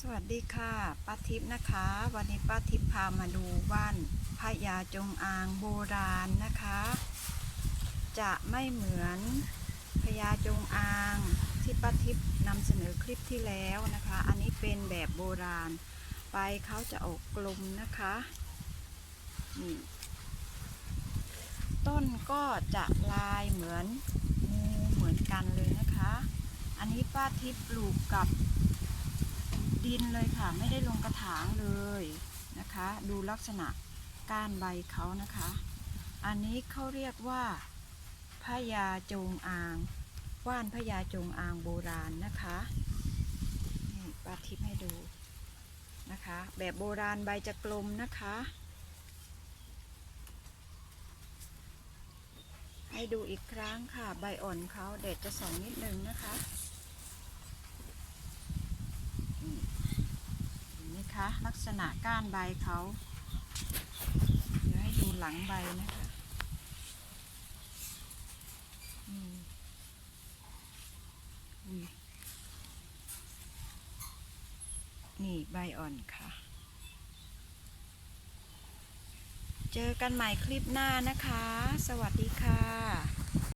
สวัสดีค่ะป้าทิพย์นะคะ วันนี้ป้าทิพย์พามาดูบ้านพญาจงอางโบราณนะคะ จะไม่เหมือนพญาจงอางที่ป้าทิพย์นำเสนอคลิปที่แล้วนะคะ อันนี้เป็นแบบโบราณใบเขาจะออกกลมนะคะนี่ต้นก็จะลายเหมือนงูเหมือนกันเลยนะคะ อันนี้ป้าทิพย์ปลูกกับ ดินเลยค่ะ ไม่ได้ลงกระถางเลยนะคะ ดูลักษณะก้านใบเขานะคะ อันนี้เขาเรียกว่าพญาจงอาง ว่านพญาจงอางโบราณนะคะนี่ปาทิพให้ดูนะคะ แบบโบราณใบจะกลมนะคะ ให้ดูอีกครั้งค่ะ ใบอ่อนเขาแดดจะส่องนิดนึงนะคะ เห็นไหมคะ ลักษณะก้านใบเขา เดี๋ยวให้ดูหลังใบนะคะนี่ใบอ่อนค่ะ เจอกันใหม่คลิปหน้านะคะ สวัสดีค่ะ